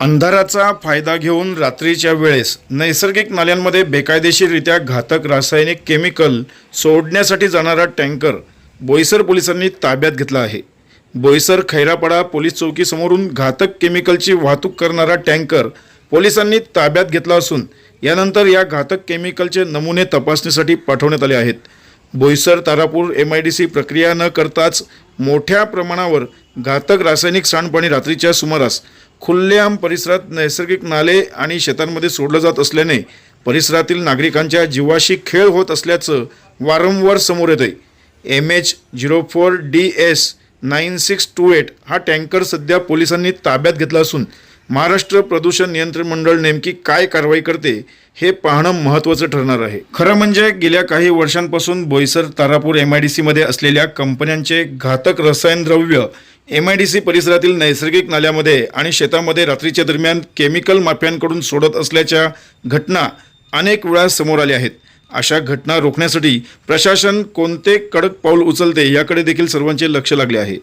अंधाराचा फायदा घेऊन रात्रीच्या वेळेस नैसर्गिक नाल्यांमध्ये बेकायदेशीररित्या घातक रासायनिक केमिकल सोडण्यासाठी जाणारा टँकर बोईसर पोलिसांनी ताब्यात घेतला आहे. बोईसर खैरापाडा पोलीस चौकीसमोरून घातक केमिकलची वाहतूक करणारा टँकर पोलिसांनी ताब्यात घेतला असून यानंतर या घातक केमिकलचे नमुने तपासणीसाठी पाठवण्यात आले आहेत. Boisar Tarapur M I D C प्रक्रिया न करताच मोठ्या प्रमाणावर घातक रासायनिक सांडपाणी रात्रीच्या सुमारास खुल्लेआम परिसरात नैसर्गिक नाले आणि शेतांमध्ये सोडलं जात असल्याने परिसरातील नागरिकांच्या जीवाशी खेळ होत असल्याचं वारंवार समोर येत आहे M H zero four D S nine six two eight हा टँकर सध्या पोलिसांनी ताब्यात घेतला असून महाराष्ट्र प्रदूषण नियंत्रण मंडळ नेमकी काय कारवाई करते हे पाहणं महत्त्वाचं ठरणार आहे. खरं म्हणजे गेल्या काही वर्षांपासून Boisar Tarapur M I D सीमध्ये असलेल्या कंपन्यांचे घातक रसायन द्रव्य एम आय डी सी परिसरातील नैसर्गिक नाल्यामध्ये आणि शेतामध्ये रात्रीच्या दरम्यान केमिकल माफ्यांकडून सोडत असल्याच्या घटना अनेक वेळा समोर आल्या आहेत. अशा घटना रोखण्यासाठी प्रशासन कोणते कडक पाऊल उचलते याकडे देखील सर्वांचे लक्ष लागले आहे.